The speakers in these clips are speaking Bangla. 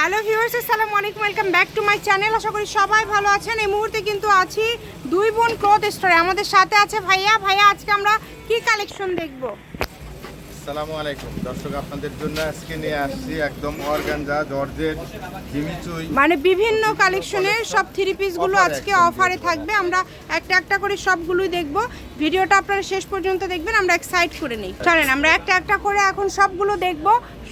হ্যালো ভিউয়ার্স আসসালামু আলাইকুম welcome back to my channel. আশা করি সবাই ভালো আছেন। এই মুহূর্তে কিন্তু আছি দুই বোন ক্লথ স্টোরে। আমাদের সাথে আছে ভাইয়া। ভাইয়া আজকে আমরা কি কালেকশন দেখব? আসসালামু আলাইকুম। দর্শক আপনাদের জন্য আজকে নিয়ে আসছি একদম অর্গানজা জর্জেট জিমিচুই মানে বিভিন্ন কালেকশনের সব থ্রি পিসগুলো আজকে অফারে থাকবে। আমরা একটা একটা করে সবগুলোই দেখব। ভিডিওটা আপনারা শেষ পর্যন্ত দেখবেন। আমরা এক সাইড করে নিই। চলেন আমরা একটা একটা করে এখন সবগুলো দেখব।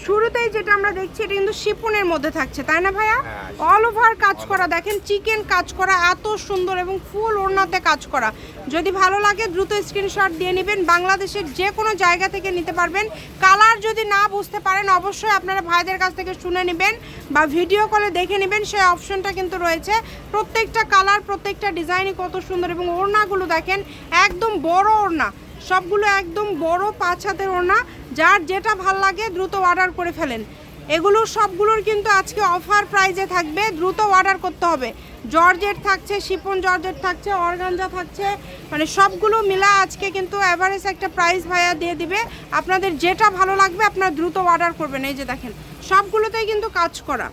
শুরুতেই যেটা আমরা দেখছি এটা কিন্তু শিপনের মধ্যে থাকছে তাই না ভাইয়া? হ্যাঁ। অল ওভার কাজ করা দেখেন চিকেন কাজ করা এত সুন্দর এবং ফুল ওড়নাতে কাজ করা। যদি ভালো লাগে দ্রুত স্ক্রিনশট দিয়ে নেবেন। বাংলাদেশের যে কোনো জায়গা থেকে নিতে পারবেন। কালার যদি না বুঝতে পারেন অবশ্যই আপনারা ভাইদের কাছ থেকে শুনে নেবেন বা ভিডিও কলে দেখে নেবেন সেই অপশনটা কিন্তু রয়েছে। প্রত্যেকটা কালার প্রত্যেকটা ডিজাইনই কত সুন্দর এবং ওড়নাগুলো দেখেন একদম বড় ওড়না। সবগুলো একদম বড় পাঁচ হাতের ওড়না। যার যেটা ভালো লাগে দ্রুত অর্ডার করে ফেলেন। এগুলো সবগুলোর কিন্তু আজকে অফার প্রাইজে থাকবে, দ্রুত অর্ডার করতে হবে। জর্জেট থাকছে, শিপন জর্জেট থাকছে অর্গানজা থাকছে মানে সবগুলো মিলা আজকে কিন্তু অ্যাভারেজ একটা প্রাইস ভাইয়া দিয়ে দিবে। আপনাদের যেটা ভালো লাগবে, আপনারা দ্রুত অর্ডার করবেন। এই যে দেখেন, সবগুলোতেই কিন্তু কাজ করা।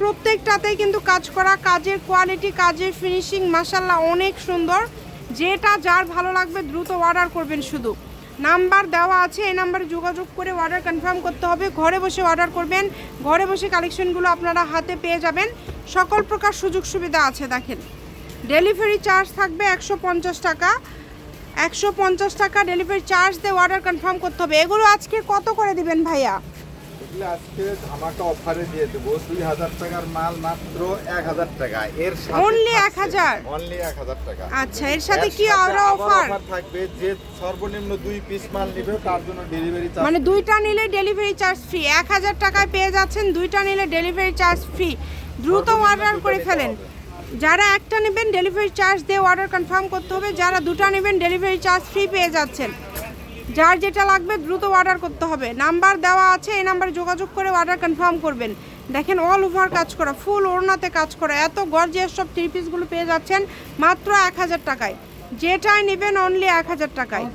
প্রত্যেকটাতেই কিন্তু কাজ করা। কাজের কোয়ালিটি কাজের ফিনিশিং মাসাল্লাহ অনেক সুন্দর। যেটা যার ভালো লাগবে, দ্রুত অর্ডার করবেন শুধু। নাম্বার দেওয়া আছে, এই নাম্বারে যোগাযোগ করে অর্ডার কনফার্ম করতে হবে। ঘরে বসে অর্ডার করবেন। ঘরে বসে কালেকশনগুলো আপনারা হাতে পেয়ে যাবেন। সকল প্রকার সুযোগ সুবিধা আছে, দেখেন। ডেলিভারি চার্জ থাকবে একশো পঞ্চাশ টাকা। একশো পঞ্চাশ টাকা ডেলিভারি চার্জ দিয়ে অর্ডার কনফার্ম করতে হবে। এগুলো আজকে কত করে দিবেন ভাইয়া? এগুলো আজকে আমাকে অফারে দিয়ে দেবো। দুই হাজার টাকার মাল মাত্র এক হাজার টাকা। এর Only 1000? অনলি এক হাজার টাকা। আচ্ছা এর সাথে কি সাথে আরও অফার? থাকবে যে সর্বনিম্ন দুই পিস মাল নিবে তার জন্য ডেলিভারি চার্জ মানে দুইটা নিলে ডেলিভারি চার্জ ফ্রি এক হাজার টাকায় পেয়ে যাচ্ছেন দুইটা নিলে ডেলিভারি চার্জ ফ্রি দ্রুত অর্ডার করে ফেলেন। যারা একটা নেবেন ডেলিভারি চার্জ দিয়ে অর্ডার কনফার্ম করতে হবে। যারা দুটো নেবেন ডেলিভারি চার্জ ফ্রি পেয়ে যাচ্ছেন। যার যেটা লাগবে দ্রুত অর্ডার করতে হবে। নাম্বার দেওয়া আছে এই নাম্বারে যোগাযোগ করে অর্ডার কনফার্ম করবেন। দেখেন অল ওভার কাজ করা ফুল ওড়নাতে কাজ করা এত গর্জিয়াস সব থ্রি পিসগুলো পেয়ে যাচ্ছেন মাত্র এক হাজার টাকায়। যেটাই নেবেন অনলি এক হাজার টাকায়।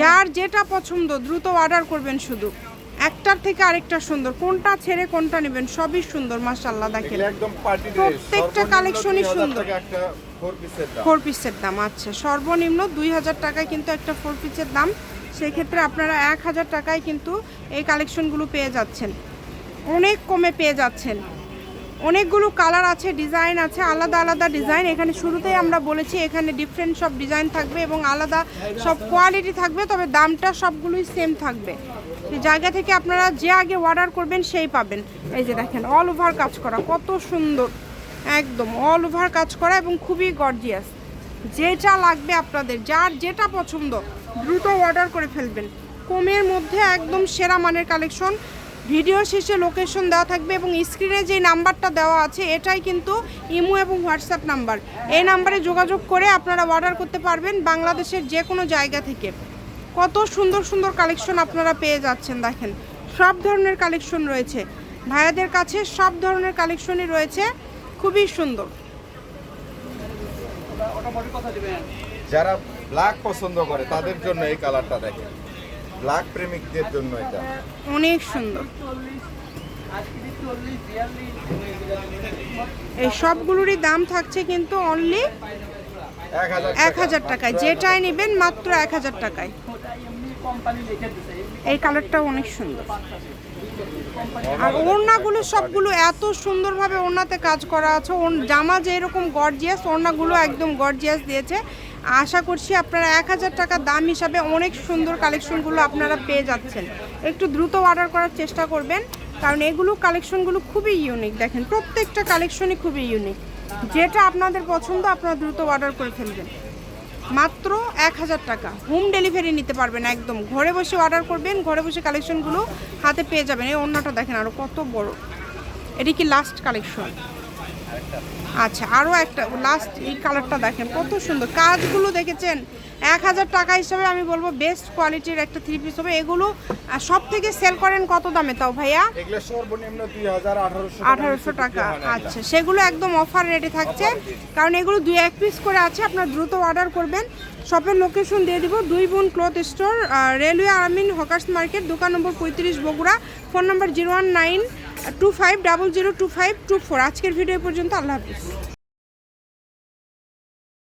যার যেটা পছন্দ দ্রুত অর্ডার করবেন শুধু। একটার থেকে আরেকটা সুন্দর। কোনটা ছেড়ে কোনটা নেবেন সবই সুন্দর মাশাল্লাহ দেখেন। প্রত্যেকটা collection-ই সুন্দর। ফোর পিসের দাম। আচ্ছা। সর্বনিম্ন দুই হাজার টাকায় কিন্তু একটা ফোর পিসের দাম। সেক্ষেত্রে আপনারা এক হাজার টাকায় কিন্তু এই কালেকশনগুলো পেয়ে যাচ্ছেন। অনেক কমে পেয়ে যাচ্ছেন। অনেকগুলো কালার আছে, ডিজাইন আছে, আলাদা আলাদা ডিজাইন। এখানে শুরুতেই আমরা বলেছি এখানে ডিফারেন্ট সব ডিজাইন থাকবে এবং আলাদা সব কোয়ালিটি থাকবে, তবে দামটা সবগুলোই সেম থাকবে। সেই জায়গা থেকে আপনারা যে আগে অর্ডার করবেন সেই পাবেন। এই যে দেখেন অল ওভার কাজ করা, কত সুন্দর। একদম অল ওভার কাজ করা এবং খুবই গর্জিয়াস যেটা লাগবে আপনাদের, যার যেটা পছন্দ দ্রুত অর্ডার করে ফেলবেন। কমের মধ্যে একদম সেরা মানের কালেকশন ভিডিও শেষে লোকেশন দেওয়া থাকবে এবং স্ক্রিনে যে নাম্বারটা দেওয়া আছে, এটাই কিন্তু ইমো এবং হোয়াটসঅ্যাপ নাম্বার। এই নাম্বারে যোগাযোগ করে আপনারা অর্ডার করতে পারবেন বাংলাদেশের যে কোনো জায়গা থেকে। কত সুন্দর সুন্দর কালেকশন আপনারা পেয়ে যাচ্ছেন, দেখেন। সব ধরনের কালেকশন রয়েছে। ভাইয়াদের কাছে সব ধরনের কালেকশনই রয়েছে। খুবই সুন্দর। যারা ব্ল্যাক পছন্দ করে তাদের জন্য এই কালারটা দেখেন। ব্ল্যাক প্রেমিকদের জন্য এটা। অনেক সুন্দর। এই সবগুলোরই দাম থাকছে কিন্তু অনলি এক হাজার এক টাকায়। যেটাই নেবেন মাত্র এক হাজার টাকায়। এই কালারটাও অনেক সুন্দর। আর ওড়নাগুলো সবগুলো এত সুন্দরভাবে ওড়নাতে কাজ করা আছে। জামা যে এরকম গর্জিয়াস ওড়নাগুলো একদম গর্জিয়াস দিয়েছে। আশা করছি আপনারা এক হাজার টাকা দাম হিসাবে অনেক সুন্দর কালেকশনগুলো আপনারা পেয়ে যাচ্ছেন। একটু দ্রুত অর্ডার করার চেষ্টা করবেন, কারণ এগুলো কালেকশনগুলো খুবই ইউনিক দেখেন, প্রত্যেকটা কালেকশনই খুবই ইউনিক যেটা আপনাদের পছন্দ, আপনারা দ্রুত অর্ডার করে ফেলবেন। মাত্র এক হাজার টাকা। হোম ডেলিভারি নিতে পারবেন একদম। ঘরে বসে অর্ডার করবেন, ঘরে বসে কালেকশনগুলো হাতে পেয়ে যাবেন। এই অন্যটা দেখেন আরও কত বড়। এটি কি লাস্ট কালেকশন আচ্ছা আরও একটা লাস্ট এই কালারটা দেখেন, কত সুন্দর। কাজগুলো দেখেছেন? এক হাজার টাকা হিসাবে আমি বলব বেস্ট কোয়ালিটির একটা থ্রি পিস হবে। এগুলো সব থেকে সেল করেন কত দামে তাও ভাইয়া? আঠারোশো আঠারোশো টাকা। আচ্ছা সেগুলো একদম অফার রেটে থাকছে। কারণ এগুলো দুই এক পিস করে আছে আপনার দ্রুত অর্ডার করবেন। শপের লোকেশন দিয়ে দিব দুই বোন ক্লথ স্টোর রেলওয়ে আর্মিন হকার্স মার্কেট দোকান নম্বর পঁয়ত্রিশ Bogura. Phone number zero one nine two five double zero two five two four আজকের ভিডিও পর্যন্ত আল্লাহ হাফিজ।